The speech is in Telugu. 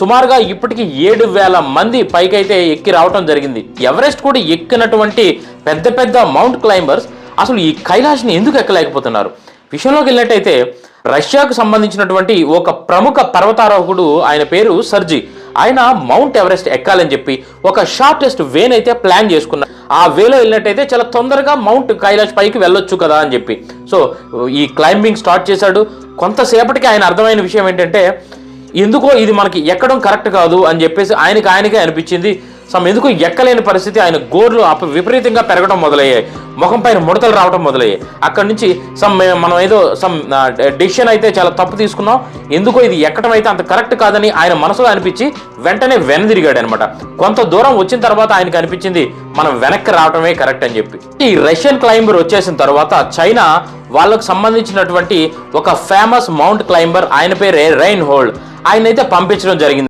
సుమారుగా ఇప్పటికి ఏడు వేల మంది పైకైతే ఎక్కి రావటం జరిగింది. ఎవరెస్ట్ కూడా ఎక్కినటువంటి పెద్ద పెద్ద మౌంట్ క్లైంబర్స్ అసలు ఈ కైలాష్ని ఎందుకు ఎక్కలేకపోతున్నారు? విషయంలోకి వెళ్ళినట్టయితే రష్యాకు సంబంధించినటువంటి ఒక ప్రముఖ పర్వతారోహకుడు ఆయన పేరు సర్జీ. ఆయన మౌంట్ ఎవరెస్ట్ ఎక్కాలని చెప్పి ఒక షార్టెస్ట్ వేన్ అయితే ప్లాన్ చేసుకున్నారు. ఆ వేలో వెళ్ళినట్టయితే చాలా తొందరగా మౌంట్ కైలాష్ పైకి వెళ్ళొచ్చు కదా అని చెప్పి. సో ఈ క్లైంబింగ్ స్టార్ట్ చేశాడు. కొంతసేపటికి ఆయన అర్థమైన విషయం ఏంటంటే ఎందుకో ఇది మనకి ఎక్కడం కరెక్ట్ కాదు అని చెప్పేసి ఆయనకి ఆయనకే అనిపించింది. సమ్ ఎందుకు ఎక్కలేని పరిస్థితి ఆయన గోర్లు అప విపరీతంగా పెరగడం మొదలయ్యాయి. ముఖం పైన ముడతలు రావడం మొదలయ్యాయి. అక్కడి నుంచి సమ్ మనం ఏదో సమ్ డెసిషన్ అయితే చాలా తప్పు తీసుకున్నాం. ఎందుకో ఇది ఎక్కడం అయితే అంత కరెక్ట్ కాదని ఆయన మనసులో అనిపించి వెంటనే వెనదిరిగాడు అనమాట కొంత దూరం వచ్చిన తర్వాత ఆయనకు అనిపించింది మనం వెనక్కి రావడమే కరెక్ట్ అని చెప్పి. ఈ రష్యన్ క్లైంబర్ వచ్చేసిన తర్వాత చైనా వాళ్ళకు సంబంధించినటువంటి ఒక ఫేమస్ మౌంట్ క్లైంబర్ ఆయన పేరే రైన్ హోల్డ్ ఆయన అయితే పంపించడం జరిగింది.